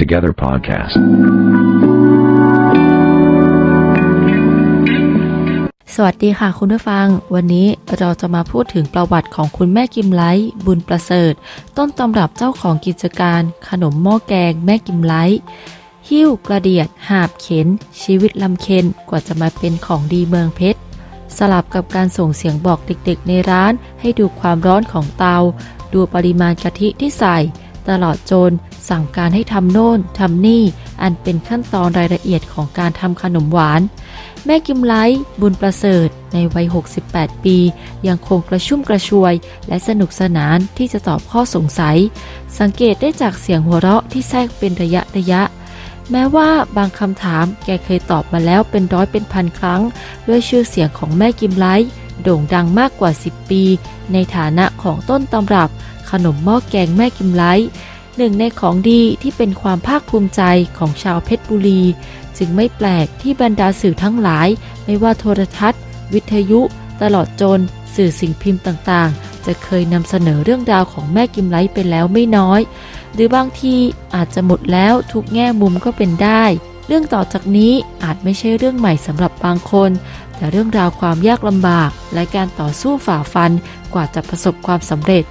Together Podcast. สวัสดีค่ะคุณผู้ฟัง วันนี้เราจะมาพูดถึงประวัติของคุณแม่กิมไลท์บุญประเสริฐ ต้นตำรับเจ้าของกิจการ ขนมหม้อแกงแม่กิมไลท์หิ้วกระเดียด หาบเข็น ชีวิตลำเค็นกว่าจะมาเป็นของดีเมืองเพชรสลับกับการส่งเสียงบอกเด็กๆในร้าน ให้ดูความร้อนของเตา ดูปริมาณกะทิที่ใส่ ตลอดจนสั่งการให้ทำโน่นทำนี่ อันเป็นขั้นตอนรายละเอียดของการทำขนมหวาน แม่กิมไลท์บุญประเสริฐ ในวัย 68 ปี ยังคงกระชุ่มกระชวย และสนุกสนานที่จะตอบข้อสงสัย สังเกตได้จากเสียงหัวเราะที่แทรกเป็นระยะระยะแม้ว่าบางคำถามแกเคยตอบมาแล้วเป็นร้อยเป็นพันครั้ง ด้วยชื่อเสียงของแม่กิมไลท์โด่งดังมากกว่า 10 ปี ในฐานะของต้นตำรับ ขนมหม้อแกงแม่กิมไลท์หนึ่งในของดีที่เป็นความภาคภูมิใจของชาวเพชรบุรี จึงไม่แปลกที่บรรดาสื่อทั้งหลาย ไม่ว่าโทรทัศน์ วิทยุ ตลอดจน สื่อสิ่งพิมพ์ต่างๆ จะเคยนำเสนอเรื่องราวของแม่กิมไลท์ไปแล้วไม่น้อย หรือบางทีอาจจะหมดแล้วทุกแง่มุมก็เป็นได้ เรื่องต่อจากนี้อาจไม่ใช่เรื่องใหม่สำหรับบางคน แต่เรื่องราวความยากลำบาก และการต่อสู้ฝ่าฟันกว่าจะประสบความสำเร็จ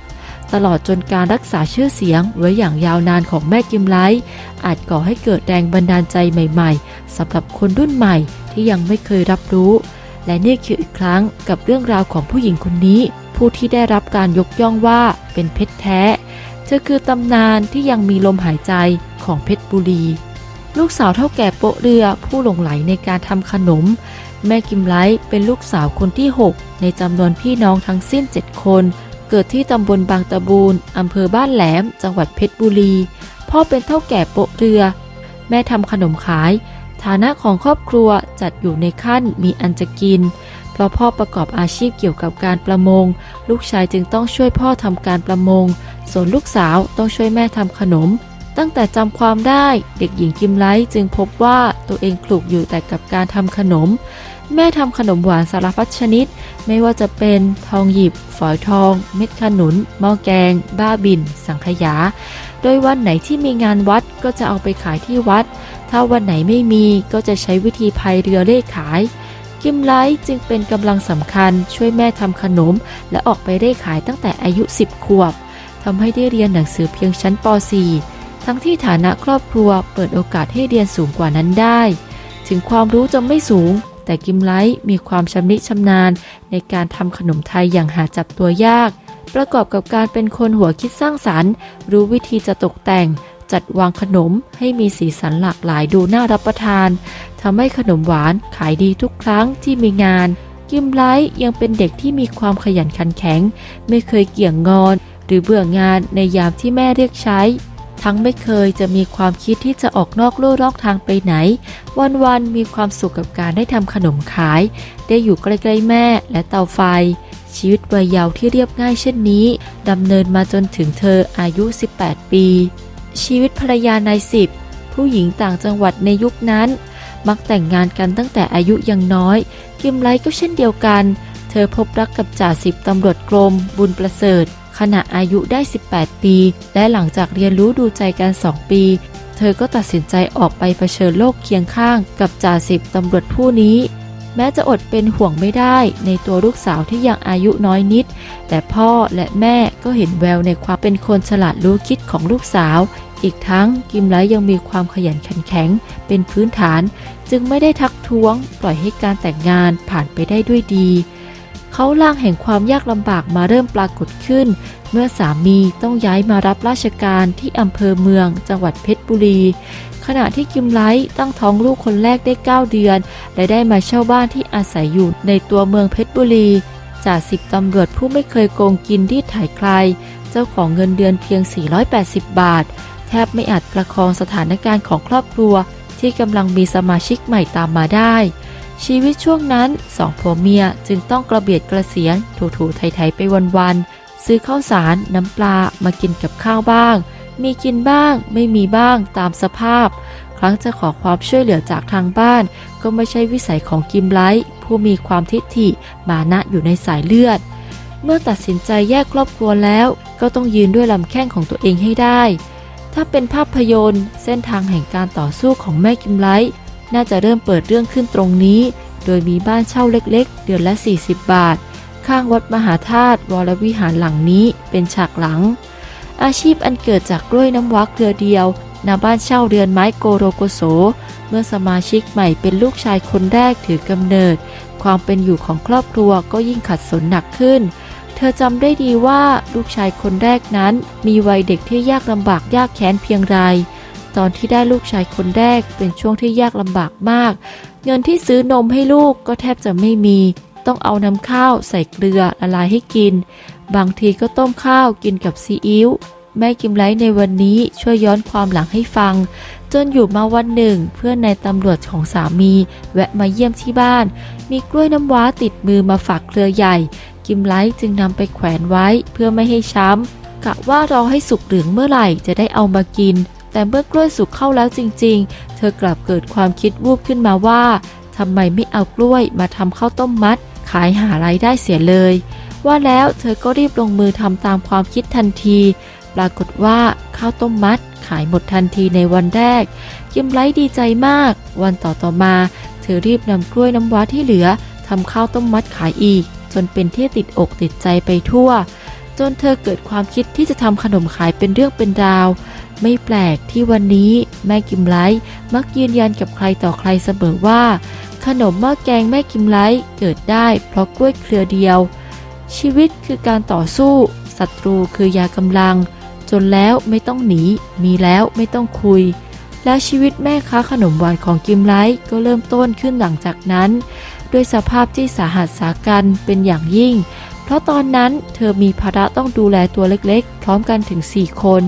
ตลอดจนการรักษาชื่อเสียงไว้อย่างยาวนานของแม่กิมไลท์อาจก่อให้เกิดแรงบันดาลใจใหม่ๆสำหรับคนรุ่นใหม่ที่ยังไม่เคยรับรู้ และนี่คืออีกครั้งกับเรื่องราวของผู้หญิงคนนี้ ผู้ที่ได้รับการยกย่องว่าเป็นเพชรแท้ เธอคือตำนานที่ยังมีลมหายใจของเพชรบุรี ลูกสาวเท่าแก่โปะเรือผู้หลงไหลในการทำขนม แม่กิมไลท์เป็นลูกสาวคนที่ 6 ในจำนวนพี่น้องทั้งสิ้น 7 คน กิดที่ตำบลบางตะบูนอำเภอบ้านแหลม จังหวัดเพชรบุรี พ่อเป็นเท่าแก่โปะเรือ แม่ทำขนมขาย ฐานะของครอบครัวจัดอยู่ในขั้นมีอันจะกิน เพราะพ่อประกอบอาชีพเกี่ยวกับการประมง ลูกชายจึงต้องช่วยพ่อทำการประมง ส่วนลูกสาวต้องช่วยแม่ทำขนม ตั้งแต่จำความได้เด็กหญิงกิมไลท์จึงพบว่าตัวเองคลุกอยู่แต่กับการทำขนม แม่ทำขนมหวานสารพัดชนิด ไม่ว่าจะเป็นทองหยิบ ฝอยทอง เม็ดขนุนหม้อแกง บ้าบิน สังขยา โดยวันไหนที่มีงานวัดก็จะเอาไปขายที่วัด ถ้าวันไหนไม่มีก็จะใช้วิธีพายเรือเล่ขาย กิมไลท์จึงเป็นกำลังสำคัญช่วยแม่ทำขนม และออกไปเร่ขายตั้งแต่อายุ 10 ขวบทำให้ได้เรียนหนังสือเพียงชั้นป .4 ทั้งที่ฐานะครอบครัวเปิดโอกาสให้เรียนสูงกว่านั้นได้ ถึงความรู้จะไม่สูง แต่กิมไลท์มีความชำนิชำนาญ ในการทำขนมไทยอย่างหาจับตัวยาก ประกอบกับการเป็นคนหัวคิดสร้างสรรค์ รู้วิธีจะตกแต่ง จัดวางขนมให้มีสีสันหลากหลายดูน่ารับประทานทำให้ขนมหวานขายดีทุกครั้งที่มีงานกิมไลท์ยังเป็นเด็กที่มีความขยันขันแข็ง ไม่เคยเกี่ยงงอน หรือเบื่องานในยามที่แม่เรียกใช้ ทั้งไม่เคยจะมีความคิดที่จะออกนอกลู่นอกทางไปไหน วันๆมีความสุขกับการได้ทำขนมขาย ได้อยู่ใกล้ๆแม่และเตาไฟ ชีวิตวัยเยาว์ที่เรียบง่ายเช่นนี้ดำเนินมาจนถึงเธออายุ 18 ปี ชีวิตภรรยานายสิบผู้หญิงต่างจังหวัดในยุคนั้น มักแต่งงานกันตั้งแต่อายุยังน้อย กิมไลก็เช่นเดียวกัน เธอพบรักกับจ่าสิบตำรวจกรมบุญประเสริฐ ขณะอายุได้ 18 ปี และหลังจากเรียนรู้ดูใจกัน 2 ปี เธอก็ตัดสินใจออกไปเผชิญโลกเคียงข้างกับจ่าสิบตำรวจผู้นี้ แม้จะอดเป็นห่วงไม่ได้ในตัวลูกสาวที่ยังอายุน้อยนิด แต่พ่อและแม่ก็เห็นแววในความเป็นคนฉลาดรู้คิดของลูกสาว อีกทั้งกิมไลยังมีความขยันขันแข็ง เป็นพื้นฐาน จึงไม่ได้ทักท้วง ปล่อยให้การแต่งงานผ่านไปได้ด้วยดี เขาล่างแห่งความยากลำบากมาเริ่มปรากฏขึ้น เมื่อสามีต้องย้ายมารับราชการที่อำเภอเมือง จังหวัดเพชรบุรี ขณะที่กิมไลท์ตั้งท้องลูกคนแรกได้ 9 เดือน และได้มาเช่าบ้านที่อาศัยอยู่ในตัวเมืองเพชรบุรีจ่าสิบตำรวจผู้ไม่เคยโกงกินที่ถ่ายใคร เจ้าของเงินเดือนเพียง 480 บาท แทบไม่อาจประคองสถานการณ์ของครอบครัว ที่กำลังมีสมาชิกใหม่ตามมาได้ ชีวิตช่วงนั้นสองผัวเมียจึงต้องกระเบียดกระเสียนถูๆไถๆไปวันๆซื้อข้าวสารน้ำปลามากินกับข้าวบ้าง มีกินบ้างไม่มีบ้างตามสภาพ ครั้งจะขอความช่วยเหลือจากทางบ้าน ก็ไม่ใช่วิสัยของกิมไลท์ผู้มีความทิฐิมานะอยู่ในสายเลือด เมื่อตัดสินใจแยกครอบครัวแล้ว ก็ต้องยืนด้วยลำแข้งของตัวเองให้ได้ ถ้าเป็นภาพยนตร์ เส้นทางแห่งการต่อสู้ของแม่กิมไลท์ น่าจะเริ่มเปิดเรื่องขึ้นตรงนี้ โดยมีบ้านเช่าเล็กๆ เดือนละ 40 บาท ข้างวัดมหาธาตุวรวิหารหลังนี้เป็นฉากหลัง อาชีพอันเกิดจากกล้วยน้ำว้าเครือเดียวณบ้านเช่าเรือนไม้โกโรโกโส เมื่อสมาชิกใหม่เป็นลูกชายคนแรกถือกำเนิด ความเป็นอยู่ของครอบครัวก็ยิ่งขัดสนหนักขึ้น เธอจำได้ดีว่าลูกชายคนแรกนั้น มีวัยเด็กที่ยากลำบากยากแค้นเพียงไร ตอนที่ได้ลูกชายคนแรกเป็นช่วงที่ยากลำบากมาก เงินที่ซื้อนมให้ลูกก็แทบจะไม่มี ต้องเอาน้ำข้าวใส่เกลือละลายให้กิน บางทีก็ต้มข้าวกินกับซีอิ๊วแม่กิมไลท์ในวันนี้ช่วยย้อนความหลังให้ฟัง จนอยู่มาวันหนึ่ง เพื่อนในตำรวจของสามี แวะมาเยี่ยมที่บ้าน มีกล้วยน้ำว้าติดมือมาฝากเครือใหญ่ กิมไลท์จึงนำไปแขวนไว้เพื่อไม่ให้ช้ำกะว่ารอให้สุกเหลืองเมื่อไหร่จะได้เอามากิน แต่เมื่อกล้วยสุกเข้าแล้วจริง ๆ เธอกลับเกิดความคิดวูบขึ้นมาว่าทำไมไม่เอากล้วยมาทำข้าวต้มมัด ขายหารายได้เสียเลย ว่าแล้วเธอก็รีบลงมือทำตามความคิดทันที ปรากฏว่าข้าวต้มมัด ขายหมดทันทีในวันแรก กิมไลดีใจมาก วันต่อต่อมา เธอรีบนำกล้วยน้ำว้าที่เหลือทำข้าวต้มมัดขายอีก จนเป็นที่ติดอกติดใจไปทั่ว จนเธอเกิดความคิดที่จะทำขนมขายเป็นเรื่องเป็นราว ไม่แปลกที่วันนี้แม่กิมไลท์มักยืนยันกับใครต่อใครเสมอว่า ขนมหม้อแกงแม่กิมไลท์เกิดได้เพราะกล้วยเครือเดียว ชีวิตคือการต่อสู้ศัตรูคือยากำลัง จนแล้วไม่ต้องหนี มีแล้วไม่ต้องคุย และชีวิตแม่ค้าขนมหวานของกิมไลท์ก็เริ่มต้นขึ้นหลังจากนั้น ด้วยสภาพที่สาหัสสากันเป็นอย่างยิ่ง เพราะตอนนั้นเธอมีภาระต้องดูแลตัวเล็กๆ พร้อมกันถึง 4 คน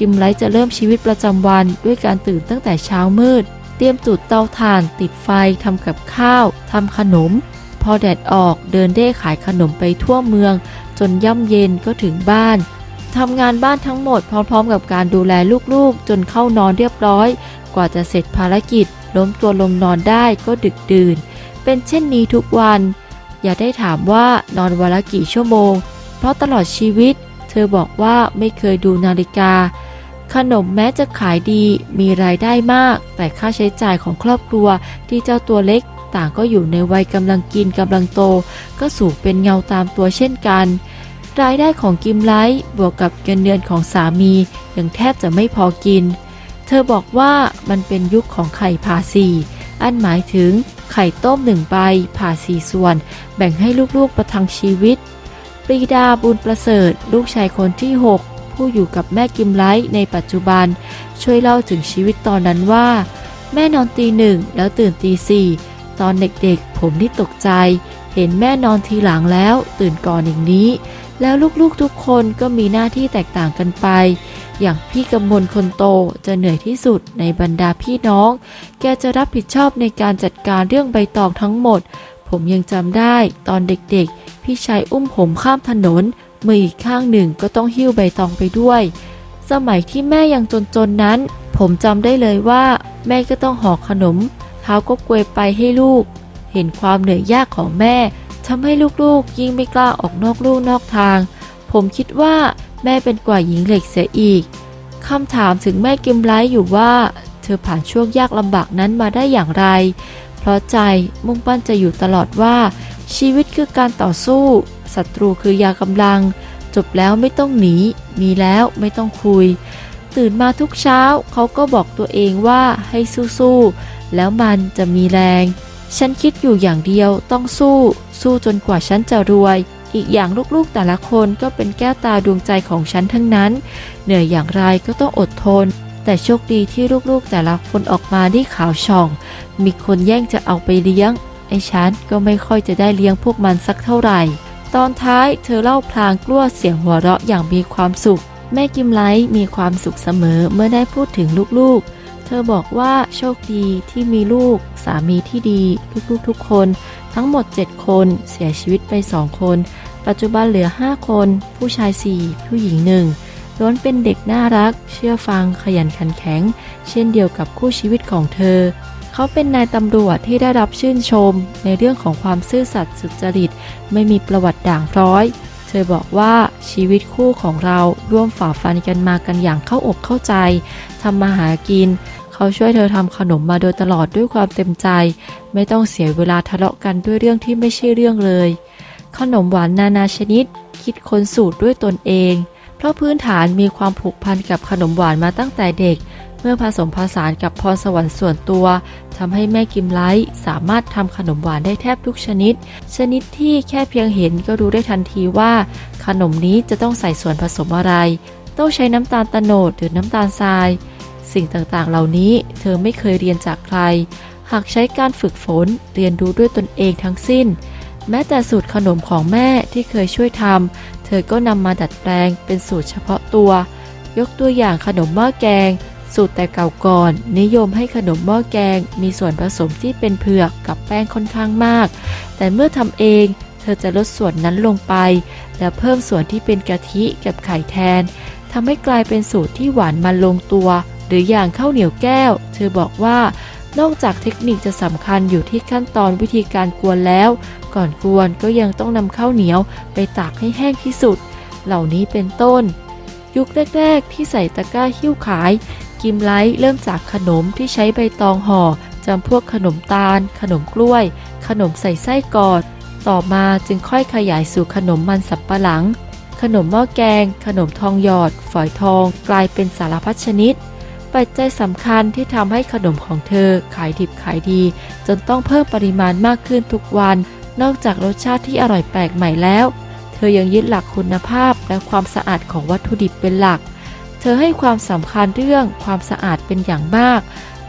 กิมไลท์จะเริ่มชีวิตประจำวันด้วยการตื่นตั้งแต่เช้ามืด เตรียมจุดเตาถ่าน ติดไฟทำกับข้าวทำขนม พอแดดออกเดินเร่ขายขนมไปทั่วเมือง จนย่ำเย็นก็ถึงบ้านทำงานบ้านทั้งหมดพร้อมๆ กับการดูแลลูกๆ จนเข้านอนเรียบร้อย กว่าจะเสร็จภารกิจ ล้มตัวลงนอนได้ก็ดึกดื่น เป็นเช่นนี้ทุกวัน อย่าได้ถามว่านอนวันละกี่ชั่วโมง เพราะตลอดชีวิต เธอบอกว่าไม่เคยดูนาฬิกา ขนมแม้จะขายดีมีรายได้มาก แต่ค่าใช้จ่ายของครอบครัวที่เจ้าตัวเล็กต่างก็อยู่ในวัยกำลังกินกำลังโต ก็สูงเป็นเงาตามตัวเช่นกัน รายได้ของกิมไลท์บวกกับเงินเดือนของสามียังแทบจะไม่พอกิน เธอบอกว่ามันเป็นยุคของไข่ผ่าสี่อันหมายถึงไข่ต้มหนึ่งใบผ่าสี่ส่วน แบ่งให้ลูกๆประทังชีวิต ปรีดาบุญประเสริฐ ลูกชายคนที่ 6 ผู้อยู่กับแม่กิมไลท์ในปัจจุบัน ช่วยเล่าถึงชีวิตตอนนั้นว่า แม่นอนตีหนึ่งแล้วตื่นตีสี่ตอนเด็กๆ ผมนี่ตกใจ เห็นแม่นอนทีหลังแล้ว ตื่นก่อนอย่างนี้ แล้วลูกๆทุกคนก็มีหน้าที่แตกต่างกันไป อย่างพี่กำมลคนโตจะเหนื่อยที่สุดในบรรดาพี่น้อง แกจะรับผิดชอบในการจัดการเรื่องใบตองทั้งหมด ผมยังจำได้ ตอนเด็กๆ พี่ชายอุ้มผมข้ามถนน มืออีกข้างหนึ่งก็ต้องหิ้วใบตองไปด้วย สมัยที่แม่ยังจนๆนั้น ผมจำได้เลยว่า แม่ก็ต้องห่อขนมเท้าก็กวยไปให้ลูก เห็นความเหนื่อยยากของแม่ทำให้ลูกๆ ยิ่งไม่กล้าออกนอกลู่นอกทาง ผมคิดว่าแม่เป็นกว่าหญิงเหล็กเสียอีกคำถามถึงแม่กิมไลท์อยู่ว่า เธอผ่านช่วงยากลำบากนั้นมาได้อย่างไร เพราะใจมุ่งปั้นจะอยู่ตลอดว่า ชีวิตคือการต่อสู้ ศัตรูคือยากำลัง จบแล้วไม่ต้องหนี มีแล้วไม่ต้องคุย ตื่นมาทุกเช้าเขาก็บอกตัวเองว่าให้สู้ๆแล้วมันจะมีแรง ฉันคิดอยู่อย่างเดียวต้องสู้ สู้จนกว่าฉันจะรวย อีกอย่างลูกๆแต่ละคนก็เป็นแก้วตาดวงใจของฉันทั้งนั้น เหนื่อยอย่างไรก็ต้องอดทนแต่โชคดีที่ลูกๆแต่ละคนออกมาได้ขาวช่อง มีคนแย่งจะเอาไปเลี้ยง ไอ้ฉันก็ไม่ค่อยจะได้เลี้ยงพวกมันสักเท่าไหร่ ตอนท้ายเธอเล่าพลางกลั้วเสียงหัวเราะอย่างมีความสุข แม่กิมไลท์มีความสุขเสมอเมื่อได้พูดถึงลูกๆ เธอบอกว่าโชคดีที่มีลูก สามีที่ดี ลูกๆทุกคน ทั้งหมด 7 คนเสียชีวิตไป 2 คน ปัจจุบันเหลือ 5 คน ผู้ชาย 4 ผู้หญิงหนึ่งล้วนเป็นเด็กน่ารัก เชื่อฟังขยันขันแข็ง เช่นเดียวกับคู่ชีวิตของเธอ เขาเป็นนายตำรวจที่ได้รับชื่นชม ในเรื่องของความซื่อสัตย์สุจริต ไม่มีประวัติด่างพร้อยเเธอบอกว่าชีวิตคู่ของเราร่วมฝ่าฟันกันมากันอย่างเข้าอกเข้าใจทำมาหากิน เขาช่วยเธอทำขนมมาโดยตลอดด้วยความเต็มใจ ไม่ต้องเสียเวลาทะเลาะกันด้วยเรื่องที่ไม่ใช่เรื่องเลย ขนมหวานนานาชนิด คิดค้นสูตรด้วยตนเอง เพราะพื้นฐานมีความผูกพันกับขนมหวานมาตั้งแต่เด็ก เมื่อผสมผสานกับพรสวรรค์ส่วนตัวทำให้แม่กิมไลท์สามารถทำขนมหวานได้แทบทุกชนิด ชนิดที่แค่เพียงเห็นก็รู้ได้ทันทีว่า ขนมนี้จะต้องใส่ส่วนผสมอะไร ต้องใช้น้ำตาลโตโนดหรือน้ำตาลทราย สิ่งต่างๆ เหล่านี้เธอไม่เคยเรียนจากใคร หากใช้การฝึกฝนเรียนรู้ด้วยตนเองทั้งสิ้น แม้แต่สูตรขนมของแม่ที่เคยช่วยทำเธอก็นำมาดัดแปลงเป็นสูตรเฉพาะตัว ยกตัวอย่างขนมหม้อแกง สูตรแต่เก่าก่อน นิยมให้ขนมหม้อแกง มีส่วนผสมที่เป็นเผือกกับแป้งค่อนข้างมาก แต่เมื่อทำเองเธอจะลดส่วนนั้นลงไป และเพิ่มส่วนที่เป็นกะทิกับไข่แทนทำให้กลายเป็นสูตรที่หวานมันลงตัว หรืออย่างข้าวเหนียวแก้ว เธอบอกว่านอกจากเทคนิคจะสำคัญอยู่ที่ขั้นตอนวิธีการกวนแล้ว ก่อนกวนก็ยังต้องนำข้าวเหนียวไปตากให้แห้งที่สุด เหล่านี้เป็นต้น ยุคแรก ๆ ที่ใส่ตะกร้าหิ้วขาย กิมไลท์เริ่มจากขนมที่ใช้ใบตองห่อจำพวกขนมตาล ขนมกล้วย ขนมใส่ไส้กอด ต่อมาจึงค่อยขยายสู่ขนมมันสับปะหลัง ขนมหม้อแกง ขนมทองหยอด ฝอยทอง กลายเป็นสารพัดชนิด ปัจจัยสำคัญที่ทำให้ขนมของเธอขายดิบขายดี จนต้องเพิ่มปริมาณมากขึ้นทุกวัน นอกจากรสชาติที่อร่อยแปลกใหม่แล้ว เธอยังยึดหลักคุณภาพและความสะอาดของวัตถุดิบเป็นหลัก เธอให้ความสำคัญเรื่องความสะอาดเป็นอย่างมาก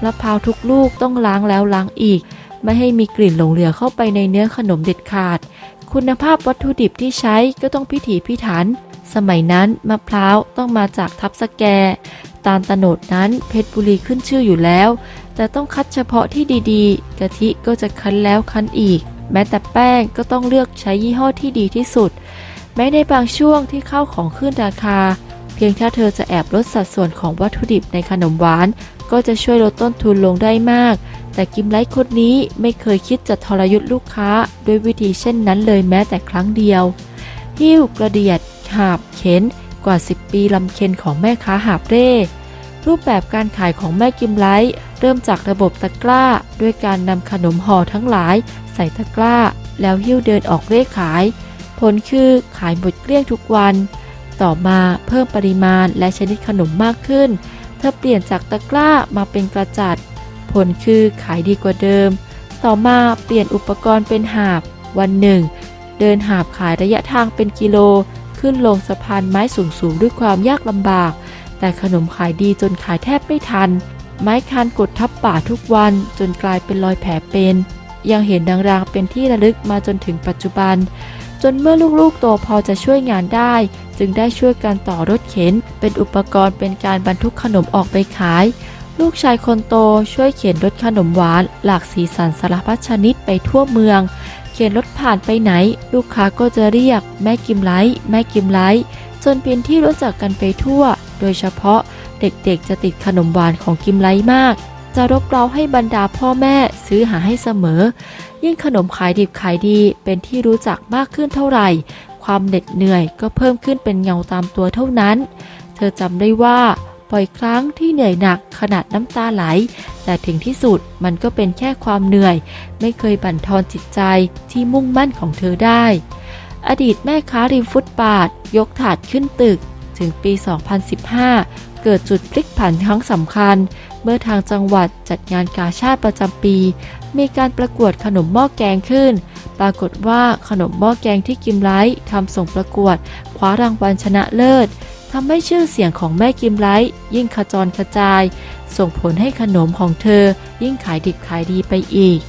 มะพร้าวทุกลูกต้องล้างแล้วล้างอีก ไม่ให้มีกลิ่นหลงเหลือเข้าไปในเนื้อขนมเด็ดขาด คุณภาพวัตถุดิบที่ใช้ก็ต้องพิถีพิถัน สมัยนั้นมะพร้าวต้องมาจากทับสแก ตาลตะโนดนั้นเพชรบุรีขึ้นชื่ออยู่แล้ว แต่ต้องคัดเฉพาะที่ดีๆ กะทิก็จะคั้นแล้วคั้นอีก แม้แต่แป้งก็ต้องเลือกใช้ยี่ห้อที่ดีที่สุด แม้ในบางช่วงที่ข้าวของขึ้นราคา พียงถ้าเธอจะแอบลดสัดส่วนของวัตถุดิบในขนมหวาน ก็จะช่วยลดต้นทุนลงได้มาก แต่กิมไลท์คนนี้ไม่เคยคิดจะทรยศลูกค้า ด้วยวิธีเช่นนั้นเลยแม้แต่ครั้งเดียว หิ้วกระเดียดหาบเข็นกว่า 10 ปีลำเค็นของแม่ค้าหาบเร่รูปแบบการขายของแม่กิมไลท์เริ่มจากระบบตะกร้า ด้วยการนำขนมห่อทั้งหลาย ใส่ตะกร้า แล้วหิ้วเดินออกเร่ขาย ผลคือขายหมดเกลี้ยงทุกวัน ต่อมาเพิ่มปริมาณและชนิดขนมมากขึ้น เธอเปลี่ยนจากตะกร้ามาเป็นกระจัด ผลคือขายดีกว่าเดิม ต่อมาเปลี่ยนอุปกรณ์เป็นหาบ วันหนึ่ง เดินหาบขายระยะทางเป็นกิโล ขึ้นลงสะพานไม้สูงๆด้วยความยากลำบาก แต่ขนมขายดีจนขายแทบไม่ทัน ไม้คานกดทับป่าทุกวันจนกลายเป็นรอยแผลเป็น ยังเห็นดังรางเป็นที่ระลึกมาจนถึงปัจจุบัน จนเมื่อลูกๆโตพอจะช่วยงานได้ จึงได้ช่วยกันต่อรถเข็น เป็นอุปกรณ์เป็นการบรรทุกขนมออกไปขาย ลูกชายคนโตช่วยเขียนรถขนมหวาน หลากสีสันสารพัดชนิดไปทั่วเมือง เขียนรถผ่านไปไหน ลูกค้าก็จะเรียก แม่กิมไลท์แม่กิมไลท์จนเป็นที่รู้จักกันไปทั่ว โดยเฉพาะเด็กๆจะติดขนมหวานของกิมไลท์มาก จะรบเร้าให้บรรดาพ่อแม่ซื้อหาให้เสมอ ยิ่งขนมขายดิบขายดีเป็นที่รู้จักมากขึ้นเท่าไหร่ ความเหน็ดเหนื่อยก็เพิ่มขึ้นเป็นเงาตามตัวเท่านั้น เธอจำได้ว่าบ่อยครั้งที่เหนื่อยหนักขนาดน้ำตาไหล แต่ถึงที่สุดมันก็เป็นแค่ความเหนื่อย ไม่เคยบั่นทอนจิตใจที่มุ่งมั่นของเธอได้ อดีตแม่ค้าริมฟุตบาท ยกถาดขึ้นตึก ถึงปี 2015 เกิดจุดพลิกผันครั้งสำคัญ เมื่อทางจังหวัดจัดงานกาชาติประจำปี มีการประกวดขนมหม้อแกงขึ้น ปรากฏว่าขนมหม้อแกงที่กิมไลท์ทำส่งประกวดคว้ารางวัลชนะเลิศทำให้ชื่อเสียงของแม่กิมไลท์ยิ่งขจรกระจาย ส่งผลให้ขนมของเธอ ยิ่งขายดิบขายดีไปอีก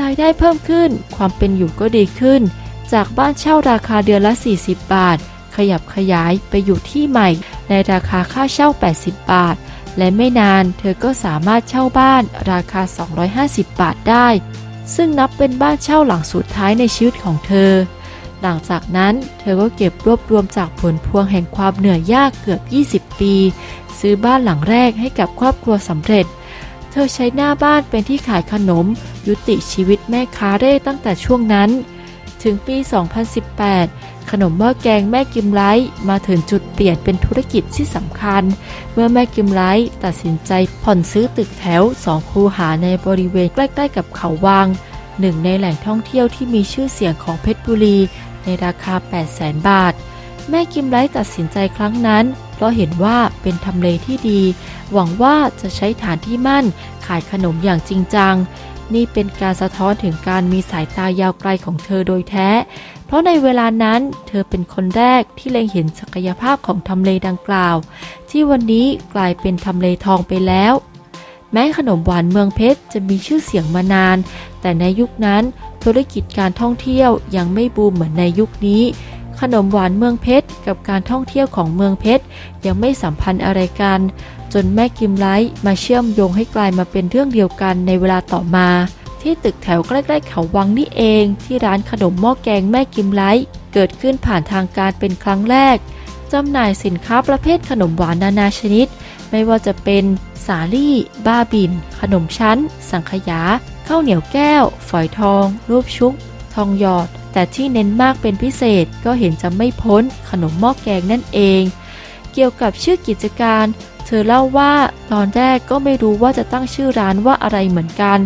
รายได้เพิ่มขึ้น ความเป็นอยู่ก็ดีขึ้น จากบ้านเช่าราคาเดือนละ 40 บาท ขยับขยายไปอยู่ที่ใหม่ ในราคาค่าเช่า 80 บาท และไม่นานเธอก็สามารถเช่าบ้านราคา 250 บาทได้ ซึ่งนับเป็นบ้านเช่าหลังสุดท้ายในชีวิตของเธอ หลังจากนั้นเธอก็เก็บรวบรวมจากผลพวงแห่งความเหนื่อยยากเกือบ 20 ปี ซื้อบ้านหลังแรกให้กับครอบครัวสำเร็จ เธอใช้หน้าบ้านเป็นที่ขายขนม ยุติชีวิตแม่ค้าเร่ตั้งแต่ช่วงนั้น ถึงปี 2018 ขนมหม้อแกงแม่กิมไลท์มาถึงจุดเปลี่ยนเป็นธุรกิจที่สำคัญ เมื่อแม่กิมไลท์ตัดสินใจผ่อนซื้อตึกแถวสองคูหาในบริเวณใกล้ๆกับเขาวัง หนึ่งในแหล่งท่องเที่ยวที่มีชื่อเสียงของเพชรบุรี ในราคา 800,000 บาท แม่กิมไลท์ตัดสินใจครั้งนั้น เพราะเห็นว่าเป็นทำเลที่ดี หวังว่าจะใช้ฐานที่มั่นขายขนมอย่างจริงจัง นี่เป็นการสะท้อนถึงการมีสายตายาวไกลของเธอโดยแท้ เพราะในเวลานั้นเธอเป็นคนแรกที่เล็งเห็นศักยภาพของทำเลดังกล่าว ที่วันนี้กลายเป็นทำเลทองไปแล้ว แม้ขนมหวานเมืองเพชรจะมีชื่อเสียงมานาน แต่ในยุคนั้นธุรกิจการท่องเที่ยวยังไม่บูมเหมือนในยุคนี้ ขนมหวานเมืองเพชรกับการท่องเที่ยวของเมืองเพชรยังไม่สัมพันธ์อะไรกัน จนแม่กิมไลท์มาเชื่อมโยงให้กลายมาเป็นเรื่องเดียวกันในเวลาต่อมา ที่ตึกแถวใกล้ๆเขาวังนี่เองที่ร้านขนมหม้อแกงแม่กิมไลท์เกิดขึ้นผ่านทางการเป็นครั้งแรกจำหน่ายสินค้าประเภทขนมหวานนานาชนิด ไม่ว่าจะเป็นสาลี่ บ้าบิน ขนมชั้น สังขยา ข้าวเหนียวแก้ว ฝอยทอง รูปชุบ ทองหยอด แต่ที่เน้นมากเป็นพิเศษก็เห็นจะไม่พ้นขนมหม้อแกงนั่นเอง เกี่ยวกับชื่อกิจการ เธอเล่าว่าตอนแรกก็ไม่รู้ว่าจะตั้งชื่อร้านว่าอะไรเหมือนกัน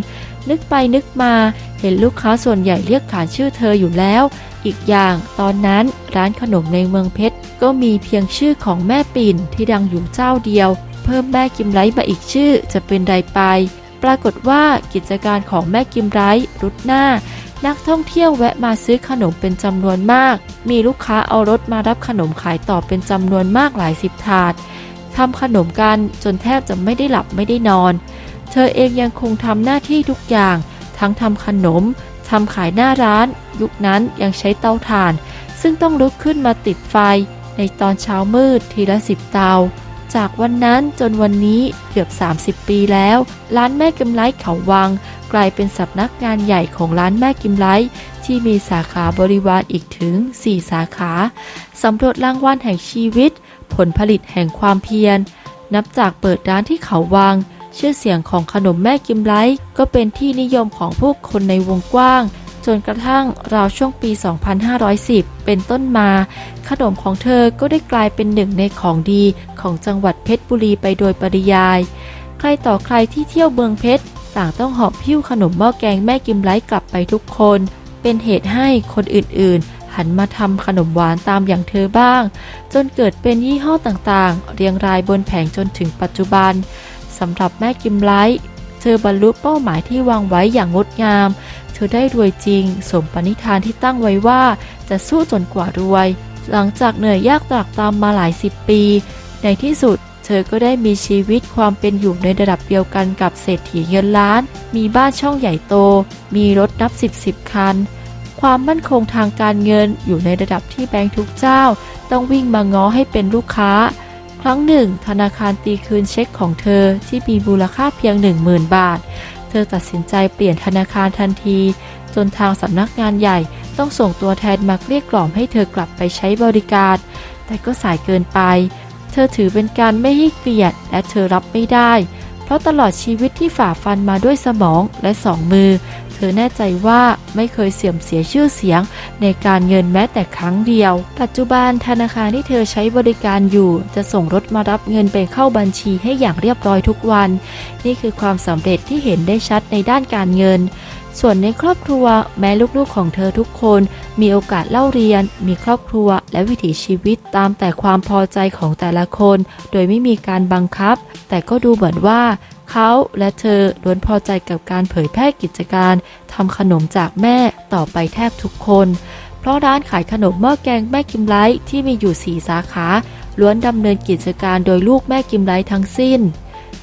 นึกไปนึกมาเห็นลูกค้าส่วนใหญ่เรียกขานชื่อเธออยู่แล้ว อีกอย่างตอนนั้นร้านขนมในเมืองเพชร ก็มีเพียงชื่อของแม่ปิ่นที่ดังอยู่เจ้าเดียว เพิ่มแม่กิมไลท์มาอีกชื่อจะเป็นไรไป ปรากฏว่ากิจการของแม่กิมไลท์รุดหน้า นักท่องเที่ยวแวะมาซื้อขนมเป็นจำนวนมาก มีลูกค้าเอารถมารับขนมขายต่อเป็นจำนวนมากหลายสิบถาด ทำขนมกันจนแทบจะไม่ได้หลับไม่ได้นอน เธอเองยังคงทำหน้าที่ทุกอย่าง ทั้งทำขนมทำขายหน้าร้าน ยุคนั้นยังใช้เตาถ่าน ซึ่งต้องลุกขึ้นมาติดไฟ ในตอนเช้ามืดทีละสิบเตา จากวันนั้นจนวันนี้เกือบ 30 ปีแล้ว ร้านแม่กิมไลท์เขาวัง กลายเป็นสำนักงานใหญ่ของร้านแม่กิมไลท์ที่มีสาขาบริวารอีกถึง 4 สาขาสำรวจรางวัลแห่งชีวิต ผลผลิตแห่งความเพียร นับจากเปิดร้านที่เขาวัง ชื่อเสียงของขนมแม่กิมไลท์ก็เป็นที่นิยมของผู้คนในวงกว้าง จนกระทั่งราวช่วงปี 2510 เป็นต้นมา ขนมของเธอก็ได้กลายเป็นหนึ่งในของดีของจังหวัดเพชรบุรีไปโดยปริยาย ใครต่อใครที่เที่ยวเมืองเพชรต่างต้องหอบพิ้วขนมหม้อแกงแม่กิมไลท์กลับไปทุกคน เป็นเหตุให้คนอื่นๆ หันมาทำขนมหวานตามอย่างเธอบ้าง จนเกิดเป็นยี่ห้อต่างๆ เรียงรายบนแผงจนถึงปัจจุบันสำหรับแม่กิมไลท์เธอบรรลุเป้าหมายที่วางไว้อย่างงดงาม เธอได้รวยจริง สมปณิธานที่ตั้งไว้ว่าจะสู้จนกว่ารวย หลังจากเหนื่อยยากตรากตามมาหลายสิบปี ในที่สุดเธอก็ได้มีชีวิตความเป็นอยู่ในระดับเดียวกันกับเศรษฐีเงินล้าน มีบ้านช่องใหญ่โต มีรถนับสิบสิบคัน ความมั่นคงทางการเงินอยู่ในระดับที่แบงค์ทุกเจ้า ต้องวิ่งมาง้อให้เป็นลูกค้า ครั้งหนึ่ง ธนาคารตีคืนเช็คของเธอที่มีมูลค่าเพียง 10,000 บาท เธอตัดสินใจเปลี่ยนธนาคารทันที จนทางสำนักงานใหญ่ต้องส่งตัวแทนมาเกลี้ยกล่อมให้เธอกลับไปใช้บริการ แต่ก็สายเกินไป เธอถือเป็นการไม่ให้เกียรติและเธอรับไม่ได้ เพราะตลอดชีวิตที่ฝ่าฟันมาด้วยสมองและสองมือเธอแน่ใจว่าไม่เคยเสื่อมเสียชื่อเสียง ในการเงินแม้แต่ครั้งเดียว ปัจจุบันธนาคารที่เธอใช้บริการอยู่ จะส่งรถมารับเงินไปเข้าบัญชีให้อย่างเรียบร้อยทุกวัน นี่คือความสำเร็จที่เห็นได้ชัดในด้านการเงิน ส่วนในครอบครัวแม้ลูกๆของเธอทุกคน มีโอกาสเล่าเรียน มีครอบครัว และวิถีชีวิตตามแต่ความพอใจของแต่ละคน โดยไม่มีการบังคับ แต่ก็ดูเหมือนว่า เขาและเธอล้วนพอใจกับการเผยแพร่กิจการทำขนมจากแม่ต่อไปแทบทุกคน เพราะร้านขายขนมหม้อแกงแม่กิมไลท์ที่มีอยู่ 4 สาขา ล้วนดำเนินกิจการโดยลูกแม่กิมไลท์ทั้งสิ้น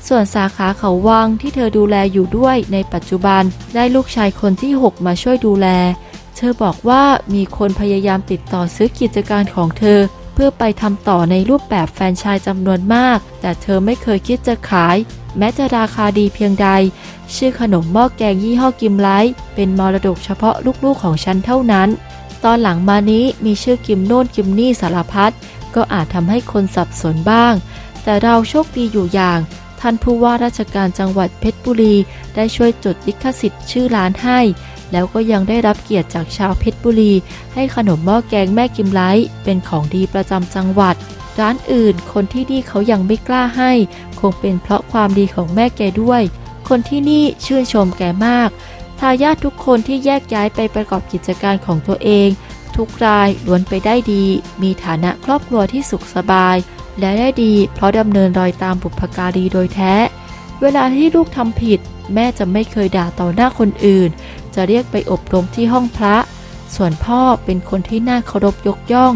ส่วนสาขาเขาวังที่เธอดูแลอยู่ด้วยในปัจจุบันได้ลูกชายคนที่ 6 มาช่วยดูแล เธอบอกว่ามีคนพยายามติดต่อซื้อกิจการของเธอเพื่อไปทำต่อในรูปแบบแฟนชส์จำนวนมาก แต่เธอไม่เคยคิดจะขาย แม้จะราคาดีเพียงใด ชื่อขนมหม้อแกงยี่ห้อกิมไลท์เป็นมรดกเฉพาะลูกๆของฉันเท่านั้น ตอนหลังมานี้มีชื่อกิมโน่นกิมนี่สารพัดก็อาจทำให้คนสับสนบ้าง แต่เราโชคดีอยู่อย่าง ท่านผู้ว่าราชการจังหวัดเพชรบุรี ได้ช่วยจดลิขสิทธิ์ชื่อร้านให้ แล้วก็ยังได้รับเกียรติจากชาวเพชรบุรี ให้ขนมหม้อแกงแม่กิมไลท์เป็นของดีประจำจังหวัด ร้านอื่น คนที่นี่เขายังไม่กล้าให้ คงเป็นเพราะความดีของแม่แกด้วย คนที่นี่ชื่นชมแกมาก ทายาททุกคนที่แยกย้ายไปประกอบกิจการของตัวเอง ทุกรายล้วนไปได้ดี มีฐานะครอบครัวที่สุขสบาย และได้ดี เพราะดำเนินรอยตามบุพการีโดยแท้ เวลาที่ลูกทำผิด แม่จะไม่เคยด่าต่อหน้าคนอื่น จะเรียกไปอบรมที่ห้องพระ ส่วนพ่อเป็นคนที่น่าเคารพยกย่อง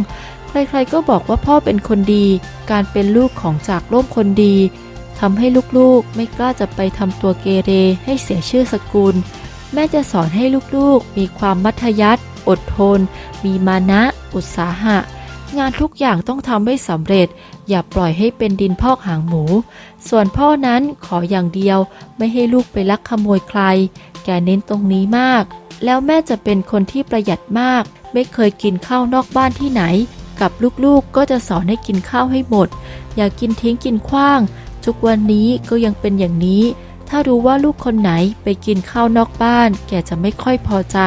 ใครๆก็บอกว่าพ่อเป็นคนดี การเป็นลูกของจากร่วมคนดีทำให้ลูกๆ ไม่กล้าจะไปทำตัวเกเรให้เสียชื่อสกุล แม่จะสอนให้ลูกๆ มีความมัธยัติอดทน มีมานะ อุตสาหะ งานทุกอย่างต้องทำให้สำเร็จ อย่าปล่อยให้เป็นดินพอกหางหมู ส่วนพ่อนั้นขออย่างเดียว ไม่ให้ลูกไปลักขโมยใคร แกเน้นตรงนี้มาก แล้วแม่จะเป็นคนที่ประหยัดมาก ไม่เคยกินข้าวนอกบ้านที่ไหน กับลูกๆก็จะสอนให้กินข้าวให้หมด อย่ากินทิ้งกินขว้าง ทุกวันนี้ก็ยังเป็นอย่างนี้ ถ้ารู้ว่าลูกคนไหนไปกินข้าวนอกบ้าน แกจะไม่ค่อยพอใจ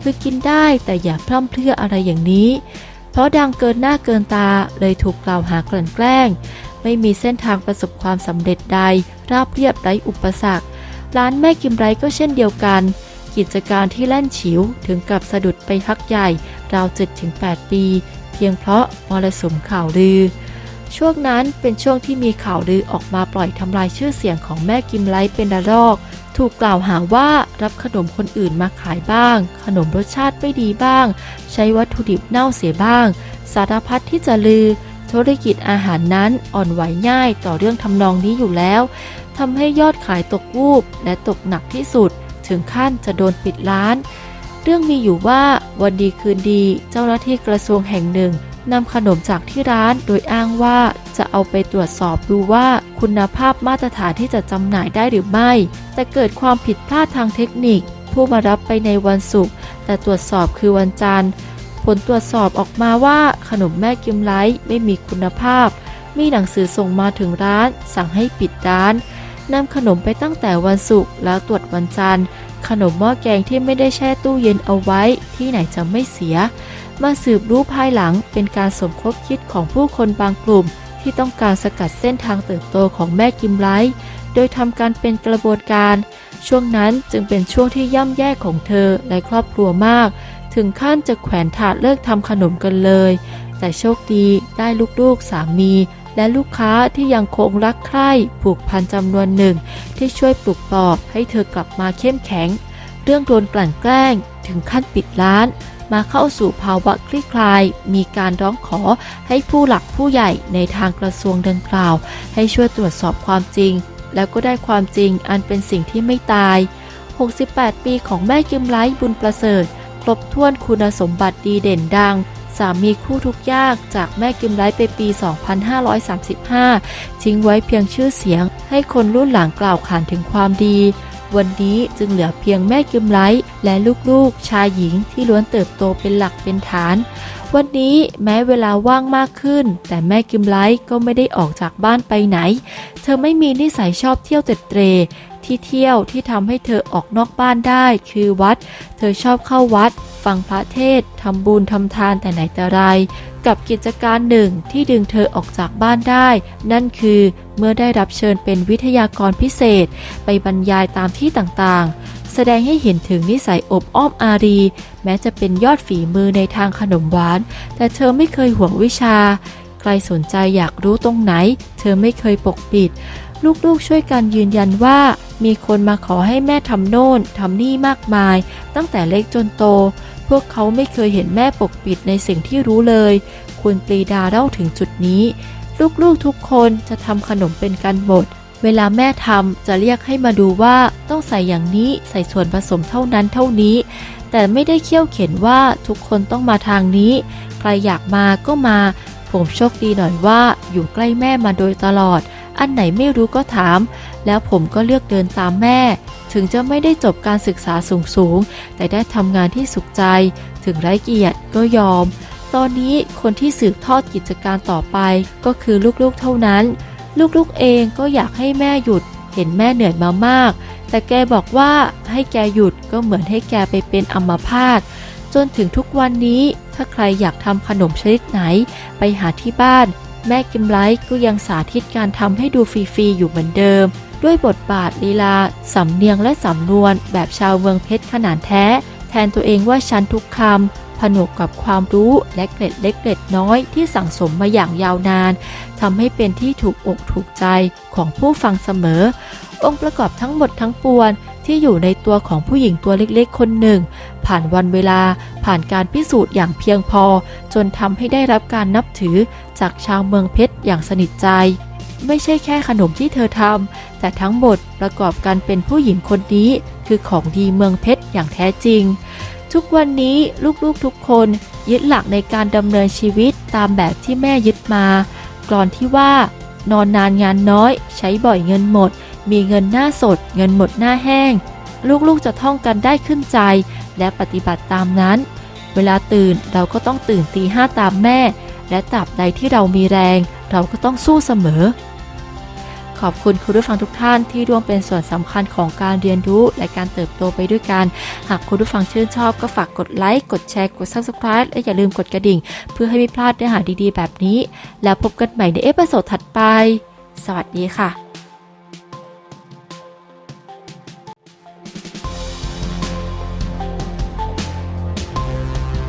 คือกินได้แต่อย่าพร่ำเพรื่ออะไรอย่างนี้ เพราะดังเกินหน้าเกินตาเลยถูกกล่าวหากลั่นแกล้ง ไม่มีเส้นทางประสบความสำเร็จใด ราบเรียบไร้อุปสรรค ร้านแม่กิมไร้ก็เช่นเดียวกันกิจการที่แล่นฉิวถึงกับสะดุดไปพักใหญ่ ราว 7-8 ปี เพียงเพราะมรสุมข่าวลือ ช่วงนั้นเป็นช่วงที่มีข่าวลือออกมาปล่อยทำลายชื่อเสียงของแม่กิมไลท์เป็นระลอก ถูกกล่าวหาว่ารับขนมคนอื่นมาขายบ้าง ขนมรสชาติไม่ดีบ้าง ใช้วัตถุดิบเน่าเสียบ้าง สารพัดที่จะลือ ธุรกิจอาหารนั้นอ่อนไหวง่ายต่อเรื่องทำนองนี้อยู่แล้วทำให้ยอดขายตกวูบและตกหนักที่สุด ถึงขั้นจะโดนปิดร้าน เรื่องมีอยู่ว่าวันดีคืนดีเจ้าหน้าที่กระทรวงแห่งหนึ่งนำขนมจากที่ร้านโดยอ้างว่าจะเอาไปตรวจสอบดูว่าคุณภาพมาตรฐานที่จะจำหน่ายได้หรือไม่ แต่เกิดความผิดพลาดทางเทคนิค ผู้มารับไปในวันศุกร์แต่ตรวจสอบคือวันจันทร์ ผลตรวจสอบออกมาว่าขนมแม่กิมไลท์ไม่มีคุณภาพ มีหนังสือส่งมาถึงร้าน สั่งให้ปิดร้าน นำขนมไปตั้งแต่วันศุกร์แล้วตรวจวันจันทร์ ขนมหม้อแกงที่ไม่ได้แช่ตู้เย็นเอาไว้ที่ไหนจะไม่เสีย มาสืบรู้ภายหลังเป็นการสมคบคิดของผู้คนบางกลุ่ม ที่ต้องการสกัดเส้นทางเติบโตของแม่กิมไลโดยทำการเป็นกระบวนการ ช่วงนั้นจึงเป็นช่วงที่ย่ำแย่ของเธอและครอบครัวมาก ถึงขั้นจะแขวนถาดเลิกทำขนมกันเลย แต่โชคดีได้ลูกๆสามี และลูกค้าที่ยังคงรักใคร่ผูกพันจำนวนหนึ่ง ที่ช่วยปลุกปลอบให้เธอกลับมาเข้มแข็ง เรื่องโดนกลั่นแกล้ง ถึงขั้นปิดร้าน มาเข้าสู่ภาวะคลี่คลาย มีการร้องขอให้ผู้หลักผู้ใหญ่ในทางกระทรวงดังกล่าว ให้ช่วยตรวจสอบความจริง แล้วก็ได้ความจริงอันเป็นสิ่งที่ไม่ตาย 68 ปีของแม่กิมไลท์บุญประเสริฐครบถ้วนคุณสมบัติดีเด่นดัง สามีคู่ทุกยากจากแม่กิมไลท์ไปปี 2535 ทิ้งไว้เพียงชื่อเสียง ให้คนรุ่นหลังกล่าวขานถึงความดี วันนี้จึงเหลือเพียงแม่กิมไลท์และลูกๆ ชายหญิงที่ล้วนเติบโตเป็นหลักเป็นฐาน วันนี้แม้เวลาว่างมากขึ้น แต่แม่กิมไลท์ก็ไม่ได้ออกจากบ้านไปไหน เธอไม่มีนิสัยชอบเที่ยวเตร็ดเตร ที่เที่ยวที่ทำให้เธอออกนอกบ้านได้คือวัด เธอชอบเข้าวัด ฟังพระเทศทำบุญทำทานแต่ไหนแต่ไร กับกิจการหนึ่งที่ดึงเธอออกจากบ้านได้ นั่นคือเมื่อได้รับเชิญเป็นวิทยากรพิเศษ ไปบรรยายตามที่ต่างๆ แสดงให้เห็นถึงนิสัยอบอ้อมอารี แม้จะเป็นยอดฝีมือในทางขนมหวาน แต่เธอไม่เคยหวงวิชา ใครสนใจอยากรู้ตรงไหน เธอไม่เคยปกปิด ลูกๆช่วยกันยืนยันว่า มีคนมาขอให้แม่ทำโน่นทำนี่มากมาย ตั้งแต่เล็กจนโต พวกเขาไม่เคยเห็นแม่ปกปิดในสิ่งที่รู้เลย คุณปรีดาเล่าถึงจุดนี้ ลูกๆทุกคนจะทำขนมเป็นกันหมด เวลาแม่ทำจะเรียกให้มาดูว่าต้องใส่อย่างนี้ใส่ส่วนผสมเท่านั้นเท่านี้ แต่ไม่ได้เคี่ยวเข็นว่าทุกคนต้องมาทางนี้ ใครอยากมาก็มา ผมโชคดีหน่อยว่าอยู่ใกล้แม่มาโดยตลอด อันไหนไม่รู้ก็ถาม แล้วผมก็เลือกเดินตามแม่ ถึงจะไม่ได้จบการศึกษาสูงๆแต่ได้ทำงานที่สุขใจ ถึงไร้เกียรติก็ยอม ตอนนี้คนที่สืบทอดกิจการต่อไปก็คือลูกๆเท่านั้น ลูกๆเองก็อยากให้แม่หยุด เห็นแม่เหนื่อยมามาก แต่แกบอกว่าให้แกหยุดก็เหมือนให้แกไปเป็นอัมพาตจนถึงทุกวันนี้ถ้าใครอยากทำขนมชนิดไหน ไปหาที่บ้าน แม่กิมไลท์ก็ยังสาธิตการทำให้ดูฟรีๆอยู่เหมือนเดิม ด้วยบทบาทลีลา สำเนียงและสำนวน แบบชาวเมืองเพชรขนาดแท้ แทนตัวเองว่าฉันทุกคำผนวกกับความรู้และเกร็ดเล็กเกร็ดน้อยที่สั่งสมมาอย่างยาวนานทำให้เป็นที่ถูกอกถูกใจของผู้ฟังเสมอ องค์ประกอบทั้งหมดทั้งปวงที่อยู่ในตัวของผู้หญิงตัวเล็กๆ คนหนึ่ง ผ่านวันเวลา ผ่านการพิสูจน์อย่างเพียงพอ จนทำให้ได้รับการนับถือจากชาวเมืองเพชรอย่างสนิทใจ ไม่ใช่แค่ขนมที่เธอทำแต่ทั้งหมดประกอบกันเป็นผู้หญิงคนนี้ คือของดีเมืองเพชรอย่างแท้จริง ทุกวันนี้ลูกๆทุกคนยึดหลักในการดำเนินชีวิตตามแบบที่แม่ยึดมากรอนที่ว่านอนนานงานน้อย ใช้บ่อยเงินหมด มีเงินหน้าสด เงินหมดหน้าแห้ง ลูกๆจะท่องกันได้ขึ้นใจ และปฏิบัติตามนั้น เวลาตื่นเราก็ต้องตื่นตีห้าตามแม่ และตราบใดที่เรามีแรง เราก็ต้องสู้เสมอ ขอบคุณคุณผู้ฟังทุกท่านที่ร่วมเป็นส่วนสำคัญของการเรียนรู้และการเติบโตไปด้วยกัน หากคุณผู้ฟังชื่นชอบก็ฝากกดไลค์ กดแชร์ กด Subscribe และอย่าลืมกดกระดิ่ง เพื่อให้ไม่พลาดเนื้อหาดีๆ แบบนี้ แล้วพบกันใหม่ในเอพิโซดถัดไป สวัสดีค่ะ